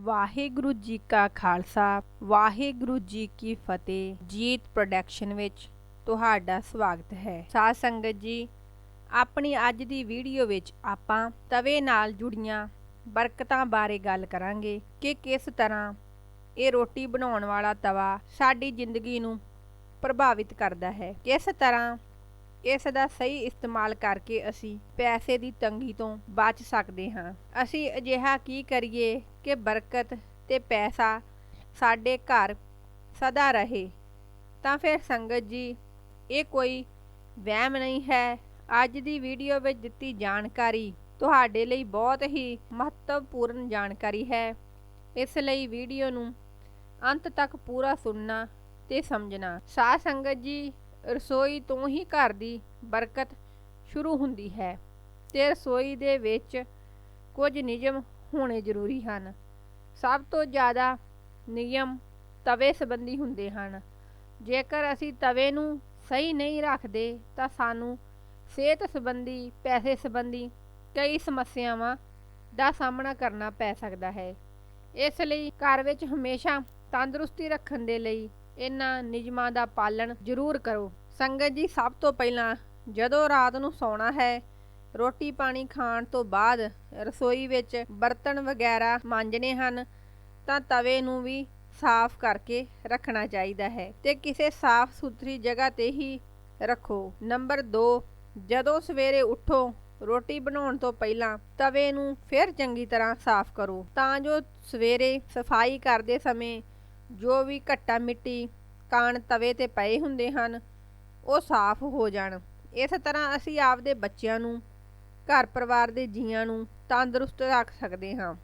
ਵਾਹਿਗੁਰੂ ਜੀ ਕਾ ਖਾਲਸਾ, ਵਾਹਿਗੁਰੂ ਜੀ ਕੀ ਫਤਿਹ। ਜੀਤ ਪ੍ਰੋਡਕਸ਼ਨ ਵਿੱਚ ਤੁਹਾਡਾ ਸਵਾਗਤ ਹੈ। ਸਾਧ ਸੰਗਤ ਜੀ, ਆਪਣੀ ਅੱਜ ਦੀ ਵੀਡੀਓ ਵਿੱਚ ਆਪਾਂ ਤਵੇ ਨਾਲ ਜੁੜੀਆਂ ਬਰਕਤਾਂ ਬਾਰੇ ਗੱਲ ਕਰਾਂਗੇ ਕਿ ਕਿਸ ਤਰ੍ਹਾਂ ਇਹ ਰੋਟੀ ਬਣਾਉਣ ਵਾਲਾ ਤਵਾ ਸਾਡੀ ਜ਼ਿੰਦਗੀ ਨੂੰ ਪ੍ਰਭਾਵਿਤ ਕਰਦਾ ਹੈ। ਕਿਸ ਤਰ੍ਹਾਂ ਇਸ ਦਾ ਸਹੀ ਇਸਤੇਮਾਲ ਕਰਕੇ ਅਸੀਂ ਪੈਸੇ ਦੀ ਤੰਗੀ ਤੋਂ ਬਚ ਸਕਦੇ ਹਾਂ। ਅਸੀਂ ਅਜਿਹਾ ਕੀ ਕਰੀਏ ਕਿ ਬਰਕਤ ਤੇ ਪੈਸਾ ਸਾਡੇ ਘਰ ਸਦਾ ਰਹੇ? ਤਾਂ ਫਿਰ ਸੰਗਤ ਜੀ, ਇਹ ਕੋਈ ਵਹਿਮ ਨਹੀਂ ਹੈ। ਅੱਜ ਦੀ ਵੀਡੀਓ ਵਿੱਚ ਦਿੱਤੀ ਜਾਣਕਾਰੀ ਤੁਹਾਡੇ ਲਈ ਬਹੁਤ ਹੀ ਮਹੱਤਵਪੂਰਨ ਜਾਣਕਾਰੀ ਹੈ। ਇਸ ਲਈ ਵੀਡੀਓ ਨੂੰ ਅੰਤ ਤੱਕ ਪੂਰਾ ਸੁਣਨਾ ਤੇ ਸਮਝਣਾ। ਸਾਧ ਸੰਗਤ ਜੀ ਰਸੋਈ ਤੋਂ ਹੀ ਘਰ ਦੀ ਬਰਕਤ ਸ਼ੁਰੂ ਹੁੰਦੀ ਹੈ ਤੇ ਰਸੋਈ ਦੇ ਵਿੱਚ ਕੁਝ ਨਿਯਮ ਹੋਣੇ ਜ਼ਰੂਰੀ ਹਨ। ਸਭ ਤੋਂ ਜ਼ਿਆਦਾ ਨਿਯਮ ਤਵੇ ਸੰਬੰਧੀ ਹੁੰਦੇ ਹਨ। ਜੇਕਰ ਅਸੀਂ ਤਵੇ ਨੂੰ ਸਹੀ ਨਹੀਂ ਰੱਖਦੇ ਤਾਂ ਸਾਨੂੰ ਸਿਹਤ ਸੰਬੰਧੀ, ਪੈਸੇ ਸੰਬੰਧੀ ਕਈ ਸਮੱਸਿਆਵਾਂ ਦਾ ਸਾਹਮਣਾ ਕਰਨਾ ਪੈ ਸਕਦਾ ਹੈ। ਇਸ ਲਈ ਘਰ ਵਿੱਚ ਹਮੇਸ਼ਾ ਤੰਦਰੁਸਤੀ ਰੱਖਣ ਦੇ ਲਈ ਇਹਨਾਂ ਨਿਯਮਾਂ ਦਾ ਪਾਲਣ ਜ਼ਰੂਰ ਕਰੋ। ਸੰਗਤ ਜੀ, ਸਭ ਤੋਂ ਪਹਿਲਾਂ ਜਦੋਂ ਰਾਤ ਨੂੰ ਸੌਣਾ ਹੈ, ਰੋਟੀ ਪਾਣੀ ਖਾਣ ਤੋਂ ਬਾਅਦ ਰਸੋਈ ਵਿੱਚ ਬਰਤਨ ਵਗੈਰਾ ਮਾਂਜਣੇ ਹਨ, ਤਾਂ ਤਵੇ ਨੂੰ ਵੀ ਸਾਫ਼ ਕਰਕੇ ਰੱਖਣਾ ਚਾਹੀਦਾ ਹੈ ਤੇ ਕਿਸੇ ਸਾਫ਼ ਸੁਥਰੀ ਜਗ੍ਹਾ ਤੇ ਹੀ ਰੱਖੋ। ਨੰਬਰ 2 ਜਦੋਂ ਸਵੇਰੇ ਉੱਠੋ, ਰੋਟੀ ਬਣਾਉਣ ਤੋਂ ਪਹਿਲਾਂ ਤਵੇ ਨੂੰ ਫਿਰ ਚੰਗੀ ਤਰ੍ਹਾਂ ਸਾਫ਼ ਕਰੋ, ਤਾਂ ਜੋ ਸਵੇਰੇ ਸਫ਼ਾਈ ਕਰਦੇ ਸਮੇਂ ਜੋ ਵੀ ਘੱਟਾ ਮਿੱਟੀ, ਕਾਣ ਤਵੇ ਤੇ ਪਏ ਹੁੰਦੇ ਹਨ, ਉਹ ਸਾਫ਼ ਹੋ ਜਾਣ। ਇਸ ਤਰ੍ਹਾਂ ਅਸੀਂ ਆਪਦੇ ਬੱਚਿਆਂ ਨੂੰ, ਘਰ ਪਰਿਵਾਰ ਦੇ ਜੀਆਂ ਨੂੰ ਤੰਦਰੁਸਤ ਰੱਖ ਸਕਦੇ ਹਾਂ।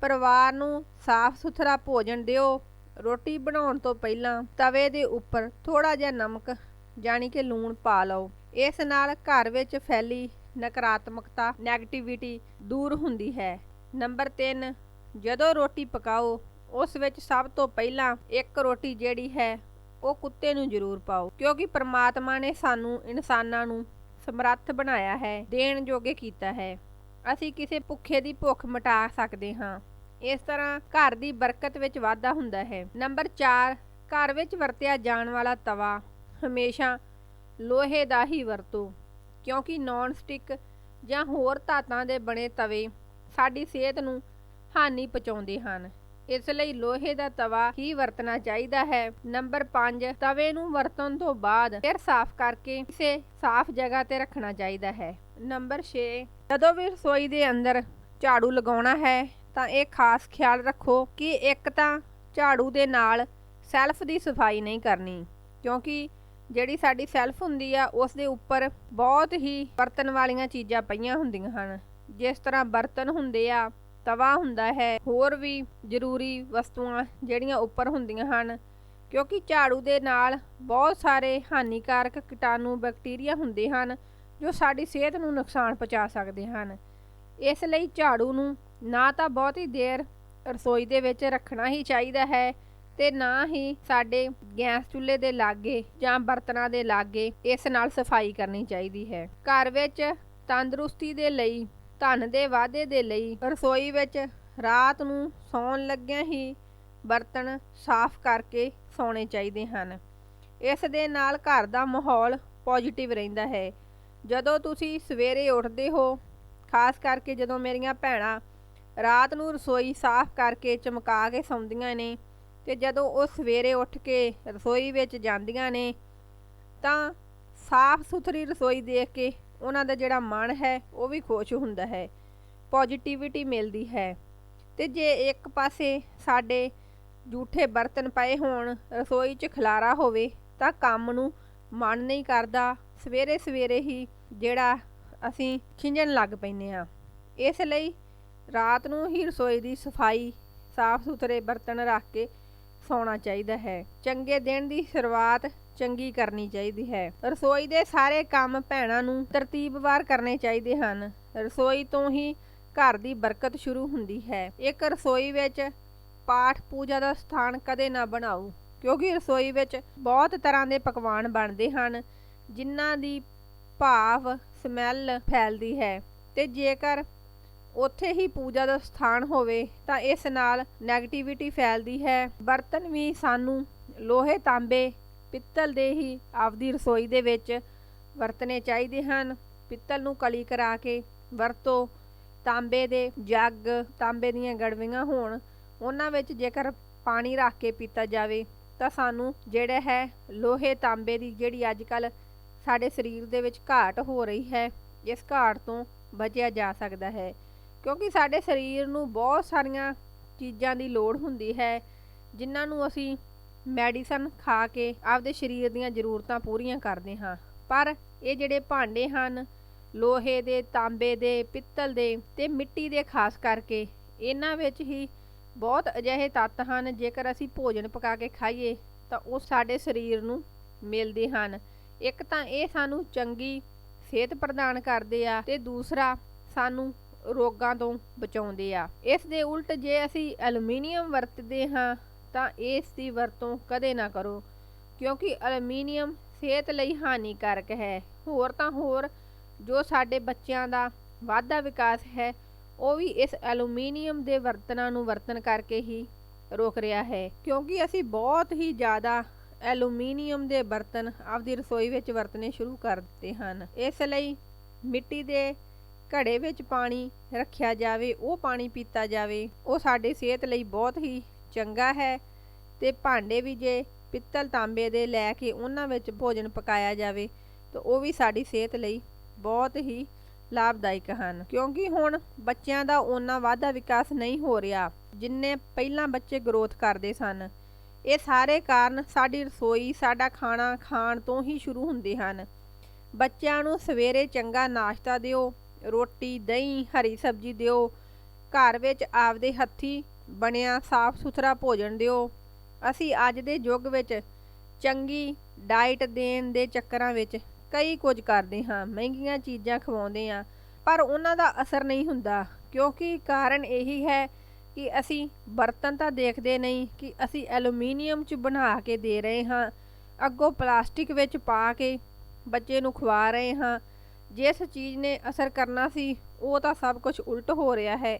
ਪਰਿਵਾਰ ਨੂੰ ਸਾਫ਼ ਸੁਥਰਾ ਭੋਜਨ ਦਿਓ। ਰੋਟੀ ਬਣਾਉਣ ਤੋਂ ਪਹਿਲਾਂ ਤਵੇ ਦੇ ਉੱਪਰ ਥੋੜਾ ਜਿਹਾ ਨਮਕ ਜਾਨੀ ਕਿ ਲੂਣ ਪਾ ਲਓ। ਇਸ ਨਾਲ ਘਰ ਵਿੱਚ ਫੈਲੀ ਨਕਾਰਾਤਮਕਤਾ ਨੈਗੇਟਿਵਿਟੀ ਦੂਰ ਹੁੰਦੀ ਹੈ। ਨੰਬਰ 3 ਜਦੋਂ ਰੋਟੀ ਪਕਾਓ ਉਸ ਵਿੱਚ ਸਭ ਤੋਂ ਪਹਿਲਾਂ ਇੱਕ ਰੋਟੀ ਜਿਹੜੀ ਹੈ, ਉਹ ਕੁੱਤੇ ਨੂੰ ਜ਼ਰੂਰ ਪਾਓ, ਕਿਉਂਕਿ ਪ੍ਰਮਾਤਮਾ ਨੇ ਸਾਨੂੰ ਇਨਸਾਨਾਂ ਨੂੰ ਸਮਰੱਥ ਬਣਾਇਆ ਹੈ, ਦੇਣ ਜੋਗੇ ਕੀਤਾ ਹੈ। ਅਸੀਂ ਕਿਸੇ ਭੁੱਖੇ ਦੀ ਭੁੱਖ ਮਿਟਾ ਸਕਦੇ ਹਾਂ। ਇਸ ਤਰ੍ਹਾਂ ਘਰ ਦੀ ਬਰਕਤ ਵਿੱਚ ਵਾਧਾ ਹੁੰਦਾ ਹੈ। ਨੰਬਰ 4 ਘਰ ਵਿੱਚ ਵਰਤਿਆ ਜਾਣ ਵਾਲਾ ਤਵਾ ਹਮੇਸ਼ਾ ਲੋਹੇ ਦਾ ਹੀ ਵਰਤੋ, ਕਿਉਂਕਿ ਨਾਨ ਸਟਿਕ ਜਾਂ ਹੋਰ ਧਾਤਾਂ ਦੇ ਬਣੇ ਤਵੇ ਸਾਡੀ ਸਿਹਤ ਨੂੰ ਹਾਨੀ ਪਹੁੰਚਾਉਂਦੇ ਹਨ। ਇਸ ਲਈ ਲੋਹੇ ਦਾ ਤਵਾ ਹੀ ਵਰਤਣਾ ਚਾਹੀਦਾ ਹੈ। ਨੰਬਰ 5 ਤਵੇ ਨੂੰ ਵਰਤਣ ਤੋਂ ਬਾਅਦ ਫਿਰ ਸਾਫ਼ ਕਰਕੇ ਕਿਸੇ ਸਾਫ਼ ਜਗ੍ਹਾ ਤੇ ਰੱਖਣਾ ਚਾਹੀਦਾ ਹੈ। ਨੰਬਰ 6 ਜਦੋਂ ਵੀ ਰਸੋਈ ਦੇ ਅੰਦਰ ਝਾੜੂ ਲਗਾਉਣਾ ਹੈ, ਤਾਂ ਇਹ ਖਾਸ ਖਿਆਲ ਰੱਖੋ ਕਿ ਇੱਕ ਤਾਂ ਝਾੜੂ ਦੇ ਨਾਲ ਸੈਲਫ ਦੀ ਸਫ਼ਾਈ ਨਹੀਂ ਕਰਨੀ, ਕਿਉਂਕਿ ਜਿਹੜੀ ਸਾਡੀ ਸੈਲਫ ਹੁੰਦੀ ਆ, ਉਸ ਦੇ ਉੱਪਰ ਬਹੁਤ ਹੀ ਵਰਤਣ ਵਾਲੀਆਂ ਚੀਜ਼ਾਂ ਪਈਆਂ ਹੁੰਦੀਆਂ ਹਨ। ਜਿਸ ਤਰ੍ਹਾਂ ਬਰਤਨ ਹੁੰਦੇ ਆ ਤਵਾ ਹੁੰਦਾ ਹੈ। ਹੋਰ ਵੀ ਜ਼ਰੂਰੀ ਵਸਤੂਆਂ ਜਿਹੜੀਆਂ ਉੱਪਰ ਹੁੰਦੀਆਂ ਹਨ, ਕਿਉਂਕਿ ਝਾੜੂ ਦੇ ਨਾਲ ਬਹੁਤ ਸਾਰੇ ਹਾਨੀਕਾਰਕ ਕੀਟਾਣੂ, ਬੈਕਟੀਰੀਆ ਹੁੰਦੇ ਹਨ, ਜੋ ਸਾਡੀ ਸਿਹਤ ਨੂੰ ਨੁਕਸਾਨ ਪਹੁੰਚਾ ਸਕਦੇ ਹਨ। ਇਸ ਲਈ ਝਾੜੂ ਨੂੰ ਨਾ ਤਾਂ ਬਹੁਤੀ ਦੇਰ ਰਸੋਈ ਦੇ ਵਿੱਚ ਰੱਖਣਾ ਹੀ ਚਾਹੀਦਾ ਹੈ ਤੇ ਨਾ ਹੀ ਸਾਡੇ ਗੈਸ ਚੁੱਲ੍ਹੇ ਦੇ ਲਾਗੇ ਜਾਂ ਬਰਤਨਾਂ ਦੇ ਲਾਗੇ ਇਸ ਨਾਲ ਸਫ਼ਾਈ ਕਰਨੀ ਚਾਹੀਦੀ ਹੈ। ਘਰ ਵਿੱਚ ਤੰਦਰੁਸਤੀ ਦੇ ਲਈ ਧਨ ਦੇ ਵਾਧੇ ਦੇ ਲਈ ਰਸੋਈ ਵਿੱਚ ਰਾਤ ਨੂੰ ਸੌਣ ਲੱਗਿਆਂ ਹੀ ਬਰਤਨ ਸਾਫ਼ ਕਰਕੇ ਸੌਣੇ ਚਾਹੀਦੇ ਹਨ। ਇਸ ਦੇ ਨਾਲ ਘਰ ਦਾ ਮਾਹੌਲ ਪੋਜ਼ਿਟਿਵ ਰਹਿੰਦਾ ਹੈ। ਜਦੋਂ ਤੁਸੀਂ ਸਵੇਰੇ ਉੱਠਦੇ ਹੋ, ਖਾਸ ਕਰਕੇ ਜਦੋਂ ਮੇਰੀਆਂ ਭੈਣਾਂ ਰਾਤ ਨੂੰ ਰਸੋਈ ਸਾਫ਼ ਕਰਕੇ ਚਮਕਾ ਕੇ ਸੌਂਦੀਆਂ ਨੇ ਤੇ ਜਦੋਂ ਉਹ ਸਵੇਰੇ ਉੱਠ ਕੇ ਰਸੋਈ ਵਿੱਚ ਜਾਂਦੀਆਂ ਨੇ, ਤਾਂ ਸਾਫ਼ ਸੁਥਰੀ ਰਸੋਈ ਦੇਖ ਕੇ ਉਹਨਾਂ ਦਾ ਜਿਹੜਾ ਮਨ ਹੈ, ਉਹ ਵੀ ਖੁਸ਼ ਹੁੰਦਾ ਹੈ। ਪੋਜ਼ਿਟਿਵਿਟੀ ਮਿਲਦੀ ਹੈ। ਤੇ ਜੇ ਇੱਕ ਪਾਸੇ ਸਾਡੇ ਝੂਠੇ ਬਰਤਨ ਪਏ ਹੋਣ, ਰਸੋਈ 'ਚ ਖਲਾਰਾ ਹੋਵੇ, ਤਾਂ ਕੰਮ ਨੂੰ ਮਨ ਨਹੀਂ ਕਰਦਾ। ਸਵੇਰੇ ਸਵੇਰੇ ਹੀ ਜਿਹੜਾ ਅਸੀਂ ਖਿੰਝਣ ਲੱਗ ਪੈਂਦੇ ਆ ਇਸ ਲਈ ਰਾਤ ਨੂੰ ਹੀ ਰਸੋਈ ਦੀ ਸਫ਼ਾਈ ਸਾਫ਼ ਸੁਥਰੇ ਬਰਤਨ ਰੱਖ ਕੇ ਸੌਣਾ ਚਾਹੀਦਾ ਹੈ। ਚੰਗੇ ਦਿਨ ਦੀ ਸ਼ੁਰੂਆਤ ਚੰਗੀ ਕਰਨੀ ਚਾਹੀਦੀ ਹੈ। ਰਸੋਈ ਦੇ ਸਾਰੇ ਕੰਮ ਭੈਣਾਂ ਨੂੰ ਤਰਤੀਬਵਾਰ ਕਰਨੇ ਚਾਹੀਦੇ ਹਨ। ਰਸੋਈ ਤੋਂ ਹੀ ਘਰ ਦੀ ਬਰਕਤ ਸ਼ੁਰੂ ਹੁੰਦੀ ਹੈ। ਇੱਕ ਰਸੋਈ ਵਿੱਚ ਪਾਠ ਪੂਜਾ ਦਾ ਸਥਾਨ ਕਦੇ ਨਾ ਬਣਾਓ, ਕਿਉਂਕਿ ਰਸੋਈ ਵਿੱਚ ਬਹੁਤ ਤਰ੍ਹਾਂ ਦੇ ਪਕਵਾਨ ਬਣਦੇ ਹਨ, ਜਿਨ੍ਹਾਂ ਦੀ ਭਾਵ, ਸਮੈਲ ਫੈਲਦੀ ਹੈ ਤੇ ਜੇਕਰ ਉੱਥੇ ਹੀ ਪੂਜਾ ਦਾ ਸਥਾਨ ਹੋਵੇ ਤਾਂ ਇਸ ਨਾਲ ਨੈਗੇਟਿਵਿਟੀ ਫੈਲਦੀ ਹੈ। ਬਰਤਨ ਵੀ ਸਾਨੂੰ ਲੋਹੇ, ਤਾਂਬੇ, ਪਿੱਤਲ ਦੇ ਹੀ ਆਪਦੀ ਰਸੋਈ ਦੇ ਵਿੱਚ ਵਰਤਣੇ ਚਾਹੀਦੇ ਹਨ। ਪਿੱਤਲ ਨੂੰ ਕਲੀ ਕਰਾ ਕੇ ਵਰਤੋ। ਤਾਂਬੇ ਦੇ ਜੱਗ, ਤਾਂਬੇ ਦੀਆਂ ਗੜਵੀਆਂ ਹੋਣ, ਉਹਨਾਂ ਵਿੱਚ ਜੇਕਰ ਪਾਣੀ ਰੱਖ ਕੇ ਪੀਤਾ ਜਾਵੇ, ਤਾਂ ਸਾਨੂੰ ਜਿਹੜਾ ਹੈ ਲੋਹੇ, ਤਾਂਬੇ ਦੀ ਜਿਹੜੀ ਅੱਜ ਕੱਲ ਸਾਡੇ ਸਰੀਰ ਦੇ ਵਿੱਚ ਘਾਟ ਹੋ ਰਹੀ ਹੈ, ਇਸ ਘਾਟ ਤੋਂ ਬਚਿਆ ਜਾ ਸਕਦਾ ਹੈ। ਕਿਉਂਕਿ ਸਾਡੇ ਸਰੀਰ ਨੂੰ ਬਹੁਤ ਸਾਰੀਆਂ ਚੀਜ਼ਾਂ ਦੀ ਲੋੜ ਹੁੰਦੀ ਹੈ, ਜਿਨ੍ਹਾਂ ਨੂੰ ਅਸੀਂ ਮੈਡੀਸਨ ਖਾ ਕੇ ਆਪਦੇ ਸਰੀਰ ਦੀਆਂ ਜ਼ਰੂਰਤਾਂ ਪੂਰੀਆਂ ਕਰਦੇ ਹਾਂ। ਪਰ ਇਹ ਜਿਹੜੇ ਭਾਂਡੇ ਹਨ, ਲੋਹੇ ਦੇ, ਤਾਂਬੇ ਦੇ, ਪਿੱਤਲ ਦੇ ਤੇ ਮਿੱਟੀ ਦੇ ਖਾਸ ਕਰਕੇ, ਇਹਨਾਂ ਵਿੱਚ ਹੀ ਬਹੁਤ ਅਜਿਹੇ ਤੱਤ ਹਨ, ਜੇਕਰ ਅਸੀਂ ਭੋਜਨ ਪਕਾ ਕੇ ਖਾਈਏ, ਤਾਂ ਉਹ ਸਾਡੇ ਸਰੀਰ ਨੂੰ ਮਿਲਦੇ ਹਨ। ਇੱਕ ਤਾਂ ਇਹ ਸਾਨੂੰ ਚੰਗੀ ਸਿਹਤ ਪ੍ਰਦਾਨ ਕਰਦੇ ਆ ਤੇ ਦੂਸਰਾ ਸਾਨੂੰ ਰੋਗਾਂ ਤੋਂ ਬਚਾਉਂਦੇ ਆ। ਇਸ ਦੇ ਉਲਟ ਜੇ ਅਸੀਂ ਐਲੂਮੀਨੀਅਮ ਵਰਤਦੇ ਹਾਂ, ਤਾਂ ਇਸ ਦੀ ਵਰਤੋਂ ਕਦੇ ਨਾ ਕਰੋ, ਕਿਉਂਕਿ ਐਲੂਮੀਨੀਅਮ ਸਿਹਤ ਲਈ ਹਾਨੀਕਾਰਕ ਹੈ। ਹੋਰ ਤਾਂ ਹੋਰ, ਜੋ ਸਾਡੇ ਬੱਚਿਆਂ ਦਾ ਵਾਧਾ ਵਿਕਾਸ ਹੈ, ਉਹ ਵੀ ਇਸ ਐਲੂਮੀਨੀਅਮ ਦੇ ਵਰਤਨਾਂ ਨੂੰ ਵਰਤਨ ਕਰਕੇ ਹੀ ਰੋਕ ਰਿਹਾ ਹੈ। ਕਿਉਂਕਿ ਅਸੀਂ ਬਹੁਤ ਹੀ ਜ਼ਿਆਦਾ ਐਲੂਮੀਨੀਅਮ ਦੇ ਬਰਤਨ ਆਪਦੀ ਰਸੋਈ ਵਿੱਚ ਵਰਤਨੇ ਸ਼ੁਰੂ ਕਰ ਦਿੱਤੇ ਹਨ। ਇਸ ਲਈ ਮਿੱਟੀ ਦੇ ਘੜੇ ਵਿੱਚ ਪਾਣੀ ਰੱਖਿਆ ਜਾਵੇ, ਉਹ ਪਾਣੀ ਪੀਤਾ ਜਾਵੇ, ਉਹ ਸਾਡੇ ਸਿਹਤ ਲਈ ਬਹੁਤ ਹੀ ਚੰਗਾ ਹੈ। ਤੇ ਭਾਂਡੇ ਵੀ ਜੇ ਪਿੱਤਲ ਤਾਂਬੇ ਦੇ ਲੈ ਕੇ ਉਹਨਾਂ ਵਿੱਚ ਭੋਜਨ ਪਕਾਇਆ ਜਾਵੇ, ਤਾਂ ਉਹ ਵੀ ਸਾਡੀ ਸਿਹਤ ਲਈ ਬਹੁਤ ਹੀ ਲਾਭਦਾਇਕ ਹਨ। ਕਿਉਂਕਿ ਹੁਣ ਬੱਚਿਆਂ ਦਾ ਓਨਾ ਵਾਧਾ ਵਿਕਾਸ ਨਹੀਂ ਹੋ ਰਿਹਾ, ਜਿੰਨੇ ਪਹਿਲਾਂ ਬੱਚੇ ਗਰੋਥ ਕਰਦੇ ਸਨ। ਇਹ ਸਾਰੇ ਕਾਰਨ ਸਾਡੀ ਰਸੋਈ, ਸਾਡਾ ਖਾਣਾ ਖਾਣ ਤੋਂ ਹੀ ਸ਼ੁਰੂ ਹੁੰਦੇ ਹਨ। ਬੱਚਿਆਂ ਨੂੰ ਸਵੇਰੇ ਚੰਗਾ ਨਾਸ਼ਤਾ ਦਿਓ ਰੋਟੀ, ਦਹੀਂ, ਹਰੀ ਸਬਜ਼ੀ ਦਿਓ। ਘਰ ਵਿੱਚ ਆਪਦੇ ਹੱਥੀ ਬਣਿਆ ਸਾਫ਼ ਸੁਥਰਾ ਭੋਜਨ ਦਿਓ। ਅਸੀਂ ਅੱਜ ਦੇ ਯੁੱਗ ਵਿੱਚ ਚੰਗੀ ਡਾਈਟ ਦੇਣ ਦੇ ਚੱਕਰਾਂ ਵਿੱਚ ਕਈ ਕੁਝ ਕਰਦੇ ਹਾਂ, ਮਹਿੰਗੀਆਂ ਚੀਜ਼ਾਂ ਖਵਾਉਂਦੇ ਹਾਂ, ਪਰ ਉਹਨਾਂ ਦਾ ਅਸਰ ਨਹੀਂ ਹੁੰਦਾ, ਕਿਉਂਕਿ ਕਾਰਨ ਇਹੀ ਹੈ ਕਿ ਅਸੀਂ ਬਰਤਨ ਤਾਂ ਦੇਖਦੇ ਨਹੀਂ ਕਿ ਅਸੀਂ ਐਲੂਮੀਨੀਅਮ 'ਚ ਬਣਾ ਕੇ ਦੇ ਰਹੇ ਹਾਂ, ਅੱਗੋਂ ਪਲਾਸਟਿਕ ਵਿੱਚ ਪਾ ਕੇ ਬੱਚੇ ਨੂੰ ਖਵਾ ਰਹੇ ਹਾਂ ਜਿਸ ਚੀਜ਼ ਨੇ ਅਸਰ ਕਰਨਾ ਸੀ, ਉਹ ਤਾਂ ਸਭ ਕੁਝ ਉਲਟ ਹੋ ਰਿਹਾ ਹੈ।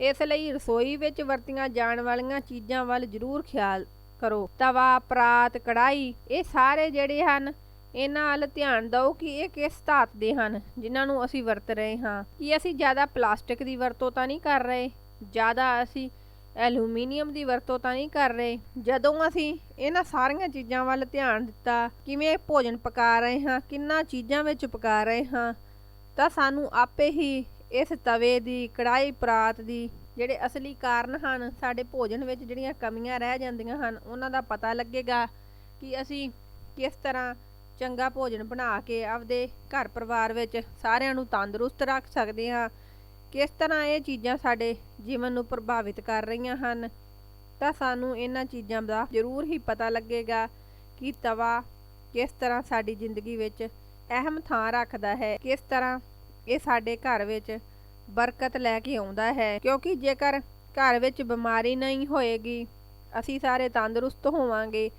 ਇਸ ਲਈ ਰਸੋਈ ਵਿੱਚ ਵਰਤੀਆਂ ਜਾਣ ਵਾਲੀਆਂ ਚੀਜ਼ਾਂ ਵੱਲ ਜ਼ਰੂਰ ਖਿਆਲ ਕਰੋ। ਤਵਾ, ਪਰਾਤ ਕੜਾਈ ਇਹ ਸਾਰੇ ਜਿਹੜੇ ਹਨ, ਇਹਨਾਂ ਵੱਲ ਧਿਆਨ ਦਿਓ ਕਿ ਇਹ ਕਿਸ ਧਾਤ ਦੇ ਹਨ, ਜਿਨ੍ਹਾਂ ਨੂੰ ਅਸੀਂ ਵਰਤ ਰਹੇ ਹਾਂ। ਕਿ ਅਸੀਂ ਜ਼ਿਆਦਾ ਪਲਾਸਟਿਕ ਦੀ ਵਰਤੋਂ ਤਾਂ ਨਹੀਂ ਕਰ ਰਹੇ? ਜ਼ਿਆਦਾ ਅਸੀਂ ਐਲੂਮੀਨੀਅਮ ਦੀ ਵਰਤੋਂ ਤਾਂ ਨਹੀਂ ਕਰ ਰਹੇ। ਜਦੋਂ ਅਸੀਂ ਇਹਨਾਂ ਸਾਰੀਆਂ ਚੀਜ਼ਾਂ ਵੱਲ ਧਿਆਨ ਦਿੱਤਾ, ਕਿਵੇਂ ਭੋਜਨ ਪਕਾ ਰਹੇ ਹਾਂ, ਕਿੰਨਾ ਚੀਜ਼ਾਂ ਵਿੱਚ ਪਕਾ ਰਹੇ ਹਾਂ, ਤਾਂ ਸਾਨੂੰ ਆਪੇ ਹੀ ਇਸ ਤਵੇ ਦੀ ਕੜਾਈ ਪਰਾਤ ਦੀ ਜਿਹੜੇ ਅਸਲੀ ਕਾਰਨ ਹਨ, ਸਾਡੇ ਭੋਜਨ ਵਿੱਚ ਜਿਹੜੀਆਂ ਕਮੀਆਂ ਰਹਿ ਜਾਂਦੀਆਂ ਹਨ, ਉਹਨਾਂ ਦਾ ਪਤਾ ਲੱਗੇਗਾ ਕਿ ਅਸੀਂ ਕਿਸ ਤਰ੍ਹਾਂ ਚੰਗਾ ਭੋਜਨ ਬਣਾ ਕੇ ਆਪਦੇ ਘਰ ਪਰਿਵਾਰ ਵਿੱਚ ਸਾਰਿਆਂ ਨੂੰ ਤੰਦਰੁਸਤ ਰੱਖ ਸਕਦੇ ਹਾਂ ਕਿਸ ਤਰ੍ਹਾਂ ਇਹ ਚੀਜ਼ਾਂ ਸਾਡੇ ਜੀਵਨ ਨੂੰ ਪ੍ਰਭਾਵਿਤ ਕਰ ਰਹੀਆਂ ਹਨ, ਤਾਂ ਸਾਨੂੰ ਇਹਨਾਂ ਚੀਜ਼ਾਂ ਦਾ ਜ਼ਰੂਰ ਹੀ ਪਤਾ ਲੱਗੇਗਾ ਕਿ ਤਵਾ ਕਿਸ ਤਰ੍ਹਾਂ ਸਾਡੀ ਜ਼ਿੰਦਗੀ ਵਿੱਚ ਅਹਿਮ ਥਾਂ ਰੱਖਦਾ ਹੈ, ਕਿਸ ਤਰ੍ਹਾਂ ਇਹ ਸਾਡੇ ਘਰ ਵਿੱਚ ਬਰਕਤ ਲੈ ਕੇ ਆਉਂਦਾ ਹੈ। ਕਿਉਂਕਿ ਜੇਕਰ ਘਰ ਵਿੱਚ ਬਿਮਾਰੀ ਨਹੀਂ ਹੋਏਗੀ, ਅਸੀਂ ਸਾਰੇ ਤੰਦਰੁਸਤ ਹੋਵਾਂਗੇ,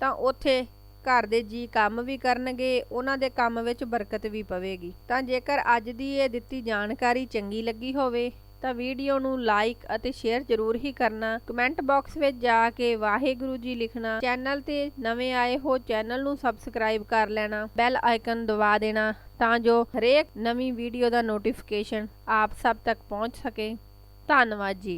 ਤਾਂ ਉੱਥੇ ਘਰ ਦੇ ਜੀ ਕੰਮ ਵੀ ਕਰਨਗੇ, ਉਹਨਾਂ ਦੇ ਕੰਮ ਵਿੱਚ ਬਰਕਤ ਵੀ ਪਵੇਗੀ। ਤਾਂ ਜੇਕਰ ਅੱਜ ਦੀ ਇਹ ਦਿੱਤੀ ਜਾਣਕਾਰੀ ਚੰਗੀ ਲੱਗੀ ਹੋਵੇ, ਤਾਂ ਵੀਡੀਓ ਨੂੰ ਲਾਈਕ ਅਤੇ ਸ਼ੇਅਰ ਜ਼ਰੂਰ ਹੀ ਕਰਨਾ। ਕਮੈਂਟ ਬਾਕਸ ਵਿੱਚ ਜਾ ਕੇ ਵਾਹਿਗੁਰੂ ਜੀ ਲਿਖਣਾ। ਚੈਨਲ ਤੇ ਨਵੇਂ ਆਏ ਹੋ, ਚੈਨਲ ਨੂੰ ਸਬਸਕ੍ਰਾਈਬ ਕਰ ਲੈਣਾ। ਬੈਲ ਆਈਕਨ ਦਬਾ ਦੇਣਾ, ਤਾਂ ਜੋ ਹਰੇਕ ਨਵੀਂ ਵੀਡੀਓ ਦਾ ਨੋਟੀਫਿਕੇਸ਼ਨ ਆਪ ਸਭ ਤੱਕ ਪਹੁੰਚ ਸਕੇ। ਧੰਨਵਾਦ ਜੀ।